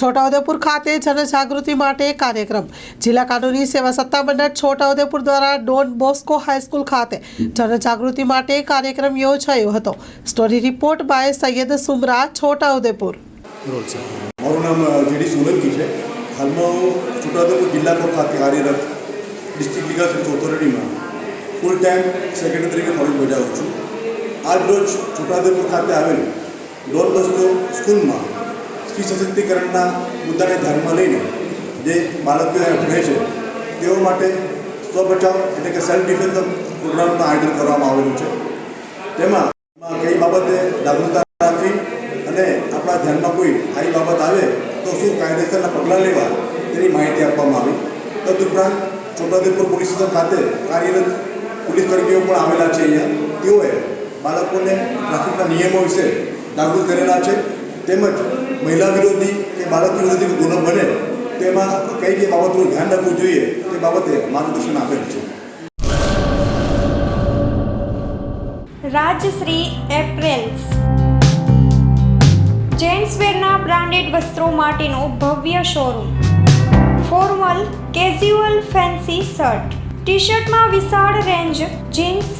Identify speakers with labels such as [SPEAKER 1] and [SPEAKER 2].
[SPEAKER 1] છોટાઉદેપુર ખાતે જનજાગૃતિ માટે કાર્યક્રમ. જિલ્લા કાનૂની સેવા સત્તા મંડળ છોટાઉદેપુર દ્વારા ડોન બોસ્કો હાઈસ્કૂલ ખાતે જનજાગૃતિ માટે કાર્યક્રમ યોજાયો હતો. Story report by Saiyad Sumra Chhota Udepur.
[SPEAKER 2] મારું નામ જેડી સોલંકી છે. હાલમાં હું છોટાઉદેપુર જિલ્લા ખાતે કાર્યરત ડિસ્ટ્રિક્ટ લીગલ ઓથોરિટીમાં ફૂલ ટાઈમ સેક્રેટરી તરીકે ફરજ બજાવું છું. આજ રોજ છોટાઉદેપુર ખાતે આવેલ ડોન બસ્કો સ્કૂલમાં સ્ત્રી સશક્તિકરણના મુદ્દાને ધ્યાનમાં લઈને જે બાળકો અહીંયા ભણે છે, તેઓ માટે સ્વબચાવ એટલે કે સેલ્ફ ડિફેન્સ પ્રોગ્રામનું આયોજન કરવામાં આવેલું છે. તેમાં કઈ બાબતે જાગૃતતા રાખવી અને આપણા ધ્યાનમાં કોઈ આવી બાબત આવે તો શું કાયદેસરના પગલાં લેવા તેની માહિતી આપવામાં આવી. તદુપરાંત છોટાઉદેપુર પોલીસ સ્ટેશન ખાતે કાર્યરત પોલીસ કર્મીઓ પણ આવેલા છે અહીંયા. તેઓએ બાળકોને ટ્રાફિકના નિયમો વિશે જાગૃત કરેલા છે. તેમજ મહિલા વિરોધી કે બાળક વિરોધી ગુનો બને, તેમાં કઈ કઈ બાબતનું ધ્યાન રાખવું જોઈએ, તે બાબતે માર્ગદર્શન આપેલ છે.
[SPEAKER 3] રાજશ્રી એપ્રેલ્સ. જેન્ટ્સવેરના બ્રાન્ડેડ વસ્ત્રો માટેનો ભવ્ય showroom. Formal casual fancy shirt. T શર્ટમાં વિશાળ રેન્જ જીન્સ